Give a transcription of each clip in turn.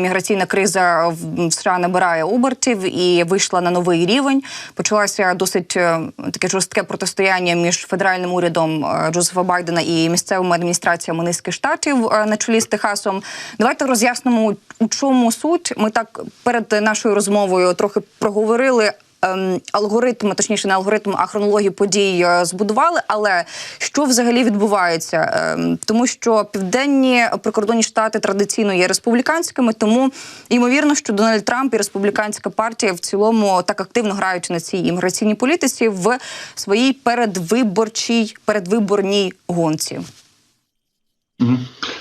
Міграційна криза в США набирає обертів і вийшла на новий рівень. Почалося досить е, таке жорстке протистояння між федеральним урядом е, Джозефа Байдена і місцевими адміністраціями низки штатів е, на чолі з Техасом. Давайте роз'яснимо, у чому суть. Ми так перед нашою розмовою трохи проговорили. Ем, Алгоритм, точніше, не алгоритм, а хронологію подій е, збудували. Але що взагалі відбувається? Ем, Тому що південні прикордонні штати традиційно є республіканськими, тому ймовірно, що Дональд Трамп і республіканська партія в цілому так активно грають на цій імміграційній політиці в своїй передвиборчій передвиборній гонці.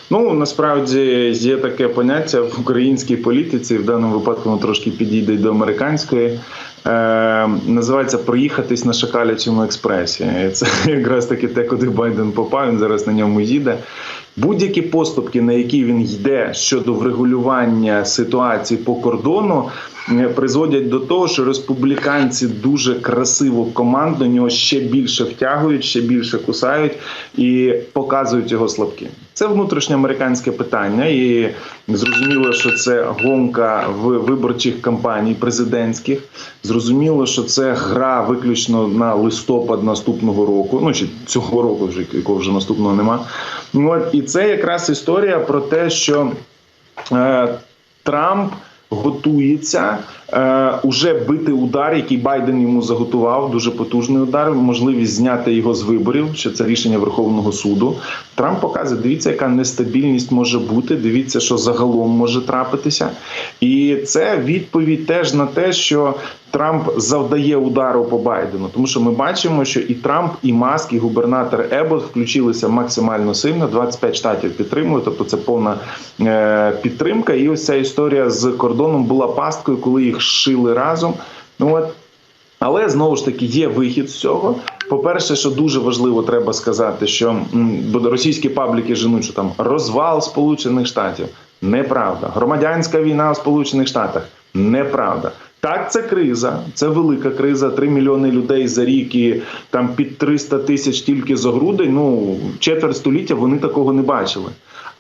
Ну насправді є таке поняття в українській політиці, в даному випадку воно трошки підійде до американської. Е, називається проїхатись на шакалячому експресі. Це якраз таки те, куди Байден попав. Він зараз на ньому їде. Будь-які поступки, на які він йде щодо врегулювання ситуації по кордону, призводять до того, що республіканці дуже красиво командно нього ще більше втягують, ще більше кусають і показують його слабким. Це внутрішньоамериканське питання, і зрозуміло, що це гонка в виборчих кампаній президентських. Зрозуміло, що це гра виключно на листопад наступного року. Ну чи цього року, вже якого вже наступного нема. Ну, От і це якраз історія про те, що е, Трамп готується е, уже бити удар, який Байден йому заготував. Дуже потужний удар, можливість зняти його з виборів. Що це рішення Верховного суду. Трамп показує, дивіться, яка нестабільність може бути. Дивіться, що загалом може трапитися, і це відповідь теж на те, що Трамп завдає удару по Байдену, тому що ми бачимо, що і Трамп, і Маск, і губернатор Ебот включилися максимально сильно. 25 штатів підтримують, тобто це повна е, підтримка. І ось ця історія з кордоном була пасткою, коли їх шили разом. Ну от але знову ж таки є вихід з цього. По-перше, що дуже важливо, треба сказати, що російські пабліки женуть, що там розвал Сполучених Штатів. Неправда. Громадянська війна в Сполучених Штатах. Неправда. Так, це криза, це велика криза. 3 мільйони людей за рік і там під 300 тисяч тільки за грудень. Ну четверть століття вони такого не бачили.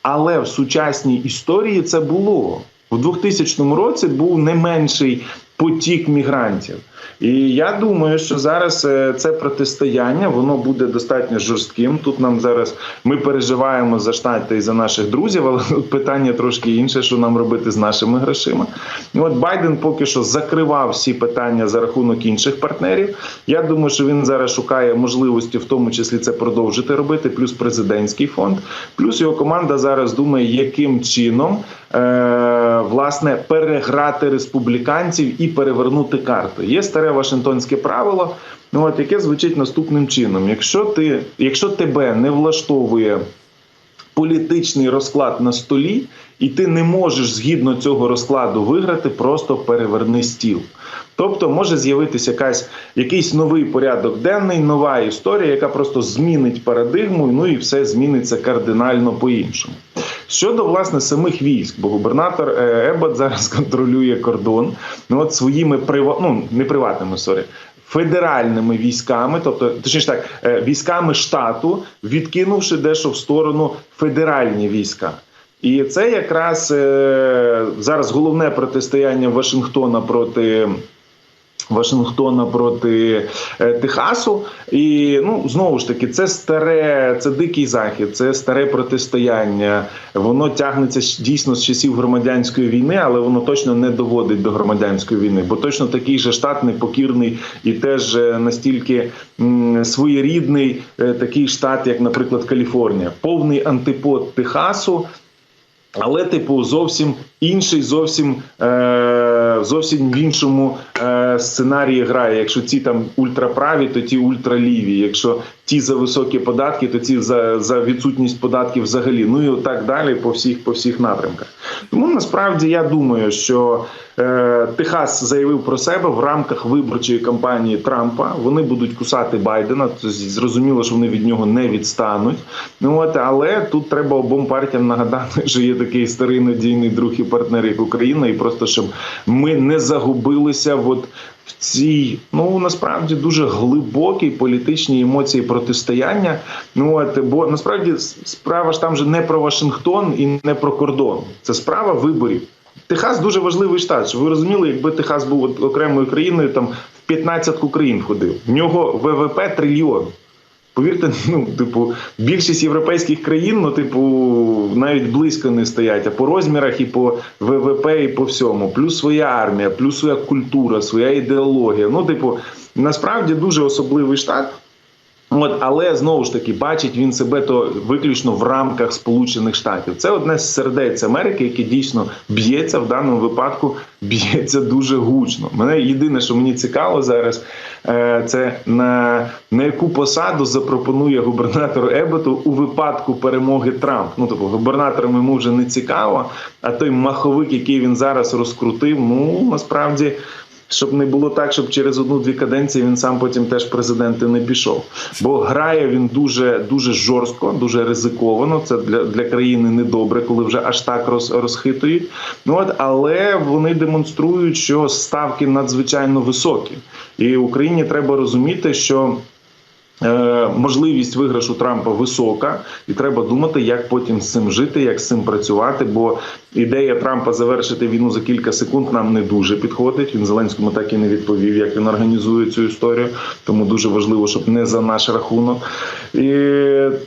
Але в сучасній історії це було У 2000 році. Був не менший потік мігрантів. І я думаю, що зараз е, це протистояння воно буде достатньо жорстким. Тут нам зараз ми переживаємо за штати і за наших друзів, але питання трошки інше, що нам робити з нашими грошима. І от Байден поки що закривав всі питання за рахунок інших партнерів. Я думаю, що він зараз шукає можливості, в тому числі це продовжити робити. Плюс президентський фонд, плюс його команда зараз думає, яким чином е, власне переграти республіканців і перевернути карту. Є старе Вашингтонське правило, от яке звучить наступним чином: якщо ти, якщо тебе не влаштовує політичний розклад на столі, і ти не можеш згідно цього розкладу виграти, просто переверни стіл. Тобто може з'явитися якась якийсь новий порядок денний, нова історія, яка просто змінить парадигму, ну і все зміниться кардинально по-іншому. Щодо власне самих військ, бо губернатор Ебот зараз контролює кордон. Ну от своїми прива... ну, не приватними сорі, федеральними військами, тобто точніше так, е, військами штату, відкинувши дещо в сторону федеральні війська. І це якраз е, зараз головне протистояння Вашингтона проти. Вашингтона проти е, Техасу, і ну знову ж таки, це старе, це дикий захід, це старе протистояння. Воно тягнеться дійсно з часів громадянської війни, але воно точно не доводить до громадянської війни, бо точно такий же штат непокірний і теж е, настільки м, своєрідний е, такий штат, як, наприклад, Каліфорнія, повний антипод Техасу. Але, типу, зовсім інший, зовсім е, зовсім в іншому е, сценарії грає. Якщо ці там ультраправі, то ті ультраліві. Якщо ті за високі податки, то ці за, за відсутність податків взагалі. Ну і так далі по всіх по всіх напрямках. Тому насправді я думаю, що е, Техас заявив про себе в рамках виборчої кампанії Трампа. Вони будуть кусати Байдена. Зрозуміло, що вони від нього не відстануть. Ну от але тут треба обом партіям нагадати, що є такий старий надійний друг і партнер, як Україна, і просто щоб ми не загубилися. От в цій ну насправді дуже глибокій політичній емоції протистояння. Ну от бо насправді справа ж там же не про Вашингтон і не про кордон. Це справа виборів. Техас дуже важливий штат. Щоб ви розуміли, якби Техас був окремою країною, там в 15 країн входив. В нього ВВП трильйон. Повірте, ну, типу, більшість європейських країн, ну, типу, навіть близько не стоять, а по розмірах і по ВВП, і по всьому. Плюс своя армія, плюс своя культура, своя ідеологія. Ну, типу, насправді дуже особливий штат. От, але знову ж таки бачить він себе то виключно в рамках Сполучених Штатів. Це одне з сердець Америки, яке дійсно б'ється в даному випадку, б'ється дуже гучно. Мене єдине, що мені цікаво зараз, це на, на яку посаду запропонує губернатор Ебету у випадку перемоги Трамп. Ну тобто губернаторами йому вже не цікаво. А той маховик, який він зараз розкрутив, ну насправді. Щоб не було так, щоб через одну-дві каденції він сам потім теж президенти не пішов. Бо грає він дуже дуже жорстко, дуже ризиковано. Це для для країни недобре, коли вже аж так роз, розхитують. Ну от але вони демонструють, що ставки надзвичайно високі, і Україні треба розуміти, що. Е, Можливість виграшу Трампа висока, і треба думати, як потім з цим жити, як з цим працювати. Бо ідея Трампа завершити війну за кілька секунд нам не дуже підходить. Він Зеленському так і не відповів, як він організує цю історію. Тому дуже важливо, щоб не за наш рахунок. І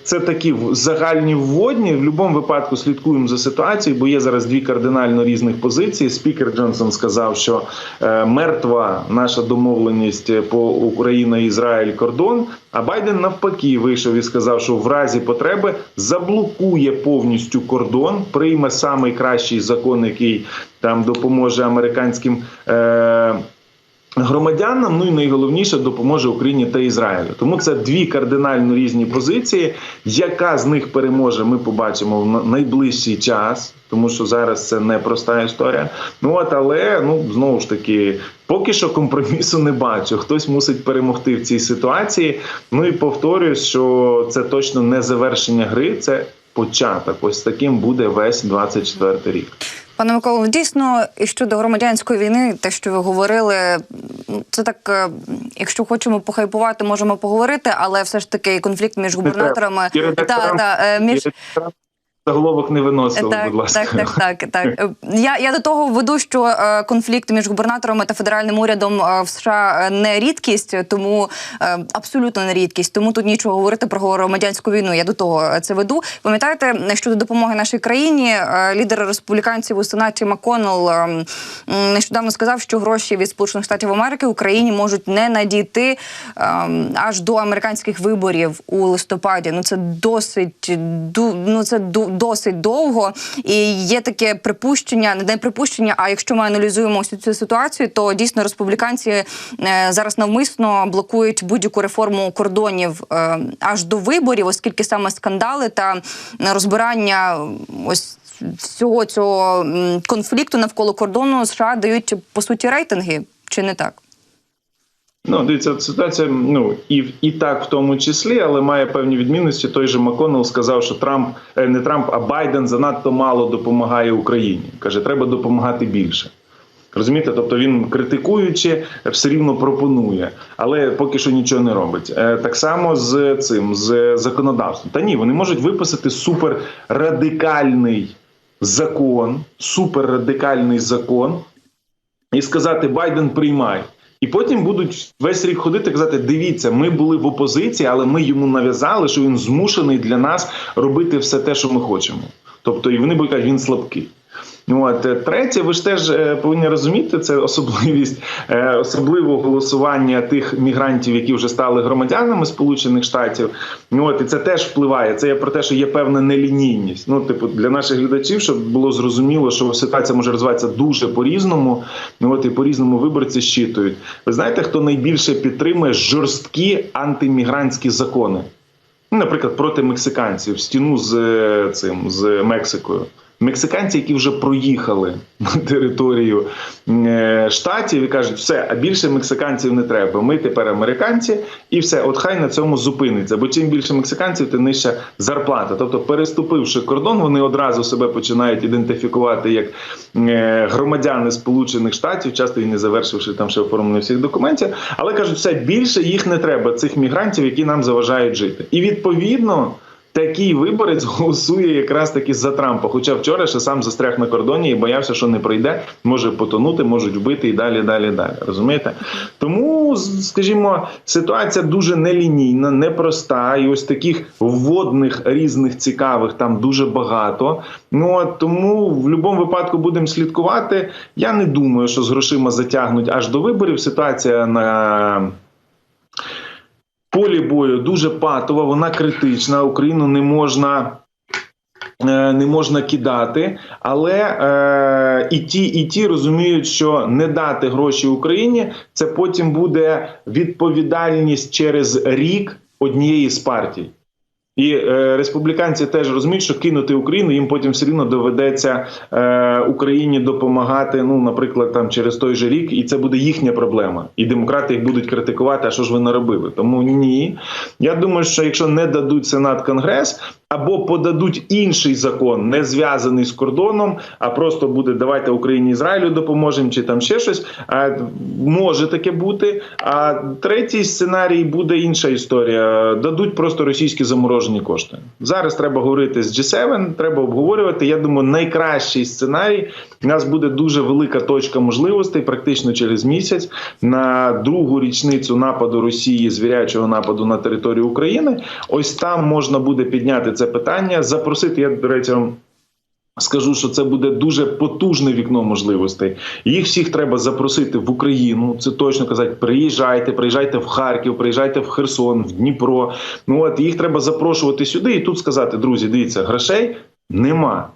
це такі загальні вводні. В будь-якому випадку слідкуємо за ситуацією, бо є зараз дві кардинально різних позиції. Спікер Джонсон сказав, що е, мертва наша домовленість по Україна Ізраїль кордон. А Байден навпаки вийшов і сказав, що в разі потреби заблокує повністю кордон, прийме самий кращий закон, який там допоможе американським. Е- Громадянам, ну і найголовніше допоможе Україні та Ізраїлю. Тому це дві кардинально різні позиції. Яка з них переможе, ми побачимо в найближчий час, тому що зараз це непроста історія. Ну от але ну знову ж таки, поки що компромісу не бачу. Хтось мусить перемогти в цій ситуації. Ну і повторюю, що це точно не завершення гри, це початок. Ось таким буде весь 24 рік. Пане Миколу, дійсно, і щодо громадянської війни, те, що ви говорили, це так, е, якщо хочемо похайпувати, можемо поговорити, але все ж таки конфлікт між губернаторами та, та, е, між заголовок не виносили, так, будь ласка. Так, так, так, так. Я, я до того веду, що е, конфлікт між губернаторами та федеральним урядом е, в США е, не рідкість, тому абсолютно не рідкість. Тому тут нічого говорити про громадянську війну. Я до того це веду. Пам'ятаєте, щодо допомоги нашій країні, лідер республіканців у сенаті Маконел е, нещодавно сказав, що гроші від Сполучених Штатів Америки Україні можуть не надійти аж до американських виборів у листопаді. Ну це досить ну це ду- досить довго. І є таке припущення, не припущення. А якщо ми аналізуємо всю цю ситуацію, то дійсно республіканці е, зараз навмисно блокують будь-яку реформу кордонів е, аж до виборів, оскільки саме скандали та розбирання ось. Всього цього конфлікту навколо кордону США дають по суті рейтинги, чи не так? Ну, дивіться, ситуація ну і і так в тому числі, але має певні відмінності. Той же Маконел сказав, що Трамп е, не Трамп, а Байден занадто мало допомагає Україні. каже, треба допомагати більше. Розумієте, тобто він критикуючи, все рівно пропонує, але поки що нічого не робить. Е, Так само з цим з законодавством. Та ні, вони можуть виписати суперрадикальний закон, суперрадикальний закон і сказати Байден приймай. І потім будуть весь рік ходити і казати: дивіться, ми були в опозиції, але ми йому нав'язали, що він змушений для нас робити все те, що ми хочемо. Тобто, і вони будуть казати, він слабкий. От е, третє, ви ж теж е, повинні розуміти, це особливість е, особливого голосування тих мігрантів, які вже стали громадянами Сполучених Штатів. От і це теж впливає. Це є про те, що є певна нелінійність. Ну, типу, для наших глядачів, щоб було зрозуміло, що ситуація може розвиватися дуже по-різному. Ну от і по-різному виборці щитують. Ви знаєте, хто найбільше підтримує жорсткі антимігрантські закони? Ну, наприклад, проти мексиканців стіну з цим з Мексикою. Мексиканці, які вже проїхали на територію е, штатів і кажуть, все, а більше мексиканців не треба. Ми тепер американці, і все, от хай на цьому зупиниться. Бо чим більше мексиканців, тим нижча зарплата. Тобто, переступивши кордон, вони одразу себе починають ідентифікувати як е, громадяни Сполучених Штатів, часто і не завершивши там ще оформлення всіх документів, але кажуть, все більше їх не треба, цих мігрантів, які нам заважають жити. І відповідно. Такий виборець голосує якраз таки за Трампа. Хоча вчора ще сам застряг на кордоні і боявся, що не пройде, може потонути, можуть вбити і далі, далі, далі. Розумієте? Тому, скажімо, ситуація дуже нелінійна, непроста, і ось таких вводних різних цікавих там дуже багато. Ну от тому в будь-якому випадку будемо слідкувати. Я не думаю, що з грошима затягнуть аж до виборів. Ситуація на полі бою дуже патова, вона критична. Україну не можна. е, Не можна кидати, але е, і ті, і ті розуміють, що не дати гроші Україні це потім буде відповідальність через рік однієї з партій. І е, республіканці теж розуміють, що кинути Україну їм потім все рівно доведеться е, Україні допомагати. Ну, наприклад, там через той же рік, і це буде їхня проблема. І демократи їх будуть критикувати. А що ж ви наробили? Тому ні. Я думаю, що якщо не дадуть Сенат Конгрес або подадуть інший закон, не зв'язаний з кордоном, а просто буде давайте Україні Ізраїлю допоможемо, чи там ще щось. А, може таке бути. А третій сценарій буде інша історія. Дадуть просто російські заморожені кошти. Зараз треба говорити з G7, треба обговорювати. Я думаю, найкращий сценарій. У нас буде дуже велика точка можливостей, практично через місяць, на другу річницю нападу Росії, звірячого нападу на територію України. Ось там можна буде підняти це питання, запросити. Я до речі. Скажу, що це буде дуже потужне вікно можливостей. Їх всіх треба запросити в Україну. Це точно казати. Приїжджайте, приїжджайте в Харків, приїжджайте в Херсон, в Дніпро. Ну от їх треба запрошувати сюди і тут сказати: друзі, дивіться, грошей нема.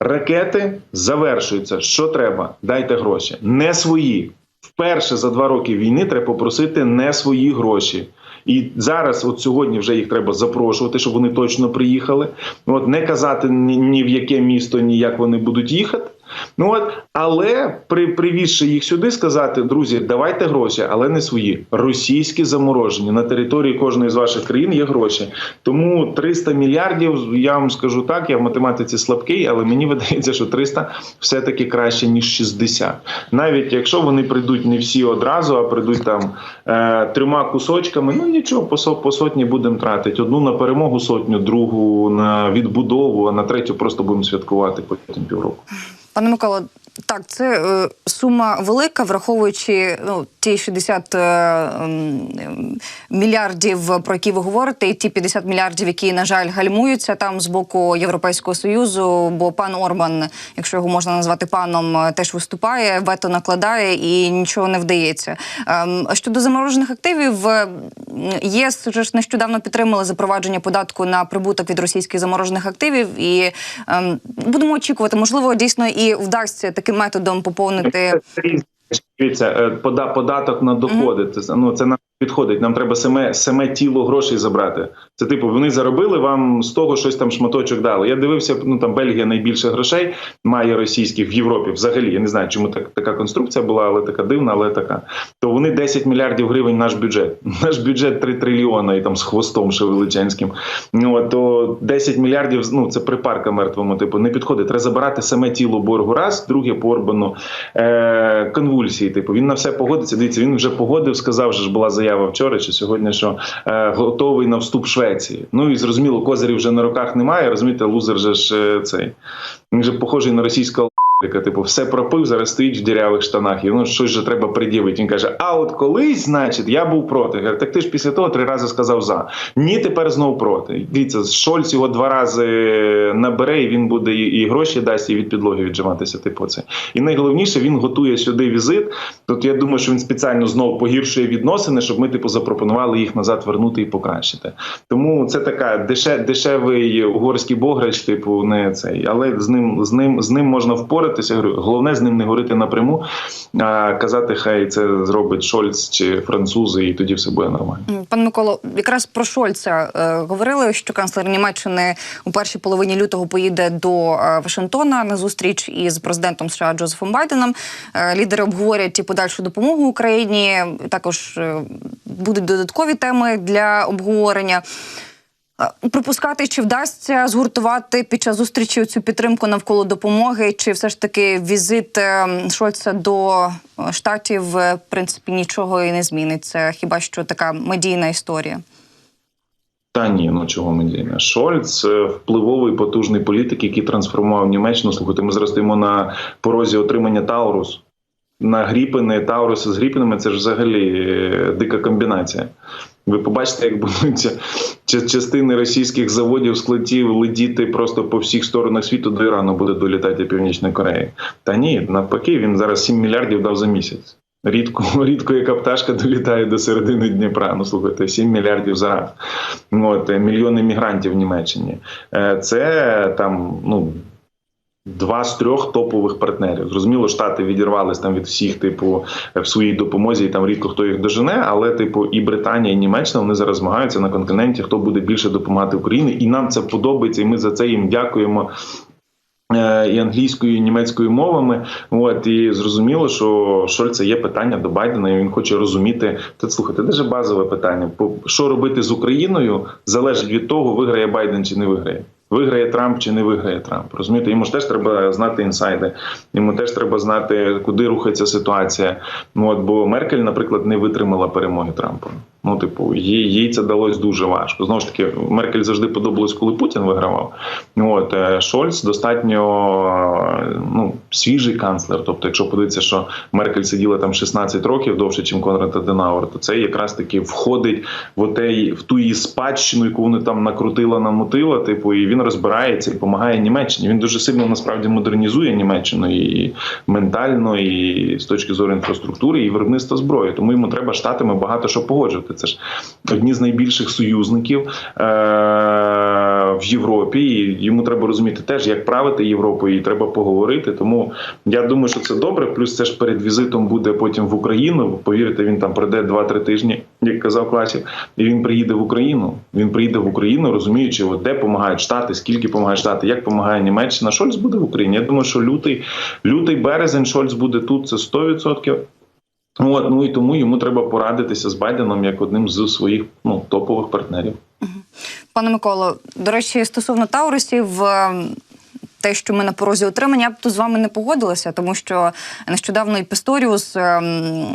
Ракети завершуються. Що треба? Дайте гроші. Не свої. Вперше за два роки війни треба попросити не свої гроші. І зараз, от сьогодні, вже їх треба запрошувати, щоб вони точно приїхали. От не казати ні, ні в яке місто, ні як вони будуть їхати. Ну от, але при привізши їх сюди, сказати, друзі, давайте гроші, але не свої російські заморожені на території кожної з ваших країн є гроші. Тому 300 мільярдів. Я вам скажу так, я в математиці слабкий, але мені видається, що 300 все таки краще ніж 60. Навіть якщо вони прийдуть не всі одразу, а прийдуть там е, трьома кусочками. Ну нічого, по, по сотні будемо тратити. Одну на перемогу сотню, другу на відбудову, а на третю просто будемо святкувати потім півроку. Пане Микола, так, це е, сума велика, враховуючи ну, ті 60 е, ем, мільярдів, про які ви говорите, і ті 50 мільярдів, які, на жаль, гальмуються там з боку Європейського Союзу. Бо пан Орбан, якщо його можна назвати паном, е, теж виступає, вето накладає і нічого не вдається. Ем, щодо заморожених активів, е, ЄС вже ж нещодавно підтримали запровадження податку на прибуток від російських заморожених активів, і ем, будемо очікувати, можливо, дійсно і вдасться таким методом поповнити. Дивіться, е, пода, податок на доходи. Це ну це нам підходить. Нам треба саме саме тіло грошей забрати. Це типу, вони заробили вам з того щось там шматочок дали. Я дивився, ну там Бельгія найбільше грошей має російських в Європі. Взагалі я не знаю, чому так така конструкція була, але така дивна, але така. То вони 10 мільярдів гривень наш бюджет. Наш бюджет 3 трильйона і там з хвостом ще величенським. Ну то 10 мільярдів. Ну це припарка мертвому. Типу не підходить. Треба забирати саме тіло боргу. Раз, друге по Орбану е, конвульсії. Типу він на все погодиться. Дивіться, він вже погодив, сказав, що ж була заява вчора чи сьогодні, що е, готовий на вступ Швеції. Ну і зрозуміло, козирів вже на руках немає. Розумієте, лузер же ж е, цей. Він же похожий на російського яка, типу, все пропив, зараз стоїть в дірявих штанах, і ну щось же треба пред'явити. Він каже: А от колись, значить, я був проти. Я кажу, так ти ж після того три рази сказав за. Ні, тепер знов проти. Дивіться, Шольц його два рази набере, і він буде і, гроші дасть, і від підлоги віджиматися. Типу, це. І найголовніше, він готує сюди візит. Тут я думаю, що він спеціально знову погіршує відносини, щоб ми, типу, запропонували їх назад вернути і покращити. Тому це така деше, дешевий угорський бограч, типу, не цей, але з ним з ним з ним можна впоратися. Я Головне з ним не говорити напряму, а казати, хай це зробить Шольц чи французи, і тоді все буде нормально. М, Пане Миколо, якраз про Шольца е, говорили, що канцлер Німеччини у першій половині лютого поїде до е, Вашингтона на зустріч із президентом США Джозефом Байденом. Е, лідери обговорять і подальшу допомогу Україні. Також будуть додаткові теми для обговорення. Е, Припускати, чи вдасться згуртувати під час зустрічі цю підтримку навколо допомоги, чи все ж таки візит е, Шольца до е, штатів в принципі нічого і не змінить. Це хіба що така медійна історія. Та ні, ну чого діємо? Шольц впливовий потужний політик, який трансформував Німеччину. Слухайте, ми зараз стоїмо на порозі отримання Таурус. На Гріпини, Тауруси з Гріпинами це ж взагалі дика комбінація. Ви побачите, як будуть ча- частини російських заводів, складів летіти просто по всіх сторонах світу до Ірану буде долітати Північної Кореї. Та ні, навпаки, він зараз 7 мільярдів дав за місяць. Рідко, рідко яка пташка долітає до середини Дніпра. Ну слухайте, 7 мільярдів за раз. От, е, мільйони мігрантів в Німеччині. Е, Це там, ну. Два з трьох топових партнерів. Зрозуміло, штати відірвались там від всіх, типу, в своїй допомозі, і там рідко хто їх дожене. Але, типу, і Британія, і Німеччина вони зараз змагаються на континенті, хто буде більше допомагати Україні, і нам це подобається, і ми за це їм дякуємо. е, І англійською, і німецькою мовами, от і зрозуміло, що Шольца є питання до Байдена, і він хоче розуміти. Та слухайте, дуже базове питання. Що робити з Україною залежить від того, виграє Байден чи не виграє. Виграє Трамп чи не виграє Трамп. Розумієте, йому ж теж треба знати інсайди. Йому теж треба знати, куди рухається ситуація. Ну от бо Меркель, наприклад, не витримала перемоги Трампа. Ну, типу, їй, їй це далось дуже важко. Знову ж таки, Меркель завжди подобалось, коли Путін вигравав. От е, Шольц достатньо ну, свіжий канцлер. Тобто, якщо подивитися, що Меркель сиділа там 16 років довше, ніж Конрад Аденауер, то це якраз таки входить в отей, в ту її спадщину, яку вони там накрутила, намутила. Типу, і він розбирається і допомагає Німеччині. Він дуже сильно насправді модернізує Німеччину і ментально, і з точки зору інфраструктури, і виробництва зброї. Тому йому треба штатами багато що погоджувати. Це ж одні з найбільших союзників е- в Європі. І йому треба розуміти теж, як правити Європою, і треба поговорити. Тому я думаю, що це добре. Плюс це ж перед візитом буде потім в Україну. Повірте, він там пройде 2-3 тижні, як казав Класів, і він приїде в Україну. Він приїде в Україну, розуміючи, от де допомагають штати, скільки допомагають штати, як допомагає Німеччина. Шольц буде в Україні. Я думаю, що лютий, лютий березень Шольц буде тут. Це 100%. От, ну і тому йому треба порадитися з Байденом як одним з своїх ну топових партнерів. Пане Миколо, до речі, стосовно Таурусів. ем, Те, що ми на порозі отримання, я б тут з вами не погодилася, тому що нещодавно і Пісторіус ем,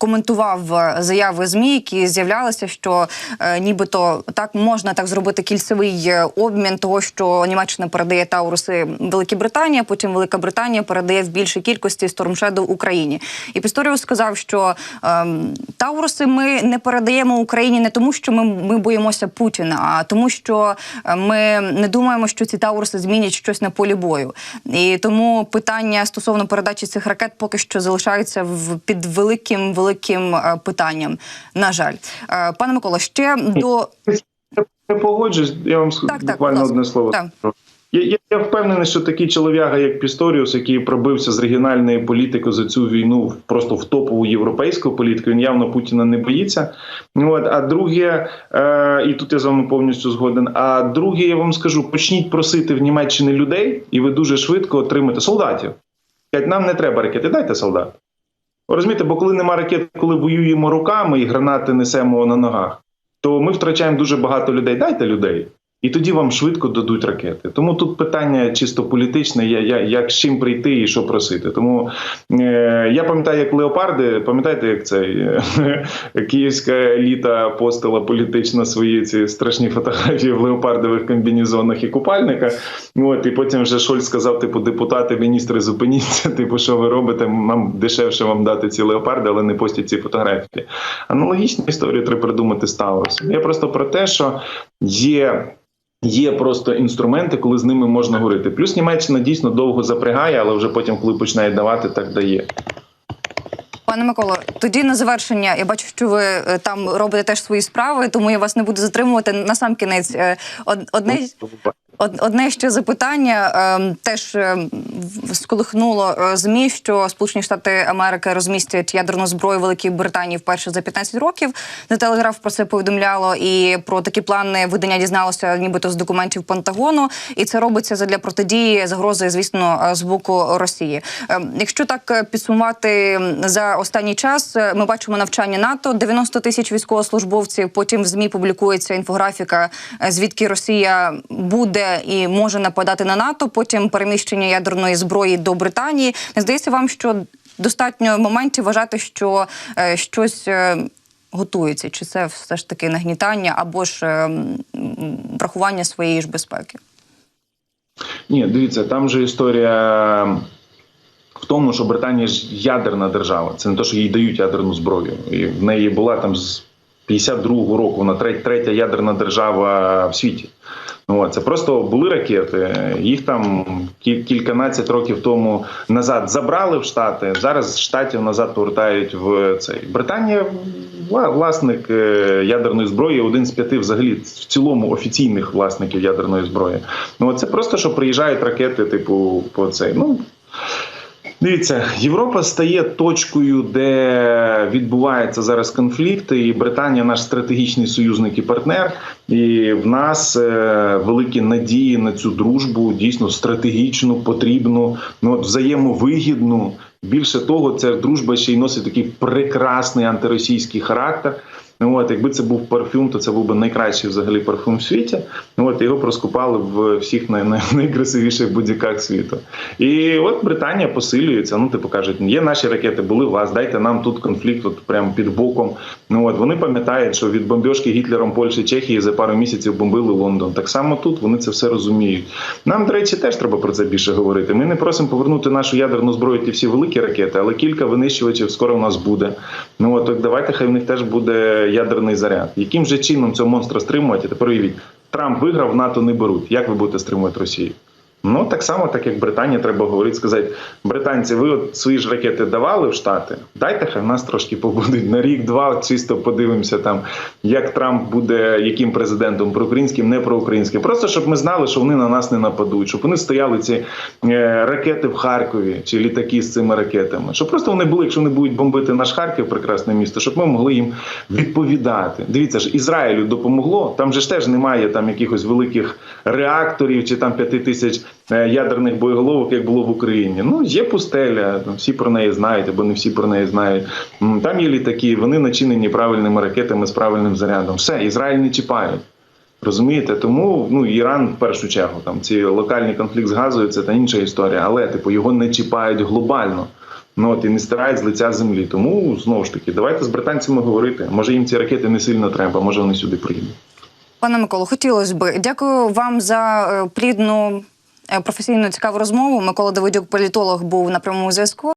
коментував е, заяви змі, які з'являлися, що е, нібито так можна так зробити кільцевий е, обмін того, що Німеччина передає Тауруси Великій Британії, потім Велика Британія передає в більшій кількості Storm Україні. І Пісторіус сказав, що ем, Тауруси ми не передаємо Україні не тому, що ми, ми боїмося Путіна, а тому, що е, ми не думаємо, що ці Тауруси змінять щось на полі бою. І тому питання стосовно передачі цих ракет поки що залишаються в під великим великим е, питанням. На жаль, Е, пане Микола, ще до Я погоджуюсь, я вам Так, так, буквально ласка. одне слово. Так. Я, я, я впевнений, що такий чолов'яга, як Пісторіус, який пробився з регіональної політики за цю війну просто в топову європейську політику, він явно Путіна не боїться. От, а друге, е, і тут я з вами повністю згоден. А друге, я вам скажу: почніть просити в Німеччині людей, і ви дуже швидко отримаєте солдатів. Нам не треба ракети, дайте солдат. Розумієте, бо коли нема ракет, коли воюємо руками і гранати несемо на ногах, то ми втрачаємо дуже багато людей. Дайте людей. І тоді вам швидко дадуть ракети. Тому тут питання чисто політичне, я, я, як з чим прийти і що просити. Тому е, я пам'ятаю, як леопарди, пам'ятаєте, як цей е, київська еліта постила політично свої ці страшні фотографії в леопардових комбінезонах і купальниках. От, і потім вже Шольц сказав: типу, депутати, міністри, зупиніться. Типу, що ви робите? Нам дешевше вам дати ці леопарди, але не постіть ці фотографії. Аналогічну історію треба придумати Таурусом. Я просто про те, що є. Є просто інструменти, коли з ними можна говорити. Плюс Німеччина дійсно довго запрягає, але вже потім, коли починає давати, так дає. Пане Миколо, тоді на завершення я бачу, що ви е, там робите теж свої справи, тому я вас не буду затримувати. На сам кінець е, од- одне Од- Одне ще запитання ем, теж ем, сколихнуло е, змі, що Сполучені Штати Америки розмістять ядерну зброю Великій Британії вперше за 15 років. The Telegraph про це повідомляло, і про такі плани видання дізналося, нібито з документів Пентагону. І це робиться задля протидії загрози, звісно, е, з боку Росії. Ем, Якщо так е, підсумувати за останній час, ми бачимо навчання НАТО 90 тисяч військовослужбовців. Потім в змі публікується інфографіка, звідки Росія буде і може нападати на НАТО. Потім переміщення ядерної зброї до Британії. Не здається вам, що достатньо моментів вважати, що е, щось. е, готується? Чи це все ж таки нагнітання або ж е, врахування своєї ж безпеки? Ні, дивіться, там же історія в тому, що Британія ж ядерна держава. Це не те, що їй дають ядерну зброю. І в неї була там з 52-го року, вона третя ядерна держава в світі. От, це просто були ракети. Їх там кільканадцять років тому назад забрали в Штати. Зараз з штатів назад повертають в цей. Британія власник е, ядерної зброї, один з п'яти взагалі в цілому офіційних власників ядерної зброї. Ну це просто що приїжджають ракети, типу, по цей. Ну Дивіться, Європа стає точкою, де відбуваються зараз конфлікти, і Британія наш стратегічний союзник і партнер. І в нас е, великі надії на цю дружбу, дійсно стратегічну, потрібну, ну взаємовигідну. Більше того, ця дружба ще й носить такий прекрасний антиросійський характер. Ну, от, якби це був парфюм, то це був би найкращий взагалі парфюм в світі. Ну, от його проскупали в всіх най- най- найкрасивіших будь-яках світу. І от Британія посилюється. Ну, типу кажуть, є наші ракети, були у вас, дайте нам тут конфлікт, от прямо під боком. Ну от вони пам'ятають, що від бомбьошки Гітлером Польщі Чехії за пару місяців бомбили Лондон. Так само тут вони це все розуміють. Нам, до речі, теж треба про це більше говорити. Ми не просимо повернути нашу ядерну зброю, ті всі великі ракети, але кілька винищувачів скоро у нас буде. Ну от так давайте, хай в них теж буде ядерний заряд. Яким же чином цього монстра стримувати? Тепер уявіть, Трамп виграв, НАТО не беруть. Як ви будете стримувати Росію? Ну так само, так як Британія, треба говорити, сказати: британці, ви от свої ж ракети давали в Штати. Дайте хай нас трошки побудуть на рік-два. Чисто подивимося там, як Трамп буде яким президентом проукраїнським, не проукраїнським. Просто щоб ми знали, що вони на нас не нападуть, щоб вони стояли ці е, ракети в Харкові чи літаки з цими ракетами. Щоб просто вони були, якщо вони будуть бомбити наш Харків, прекрасне місто, щоб ми могли їм відповідати. Дивіться ж, Ізраїлю допомогло. Там же ж теж немає там якихось великих реакторів чи там п'яти тисяч е, ядерних боєголовок, як було в Україні. Ну є пустеля, всі про неї знають, або не всі про неї знають. Там є літаки, вони начинені правильними ракетами з правильним зарядом. Все, Ізраїль не чіпають. Розумієте, тому ну Іран в першу чергу там ці локальний конфлікт з газою це та інша історія, але типу його не чіпають глобально. Ну от і не стирають з лиця землі. Тому знову ж таки, давайте з британцями говорити. Може їм ці ракети не сильно треба, може вони сюди приїдуть. Пане Миколо, хотілося б. Дякую вам за е, плідну е, професійну цікаву розмову. Микола Давидюк, політолог, був на прямому зв'язку.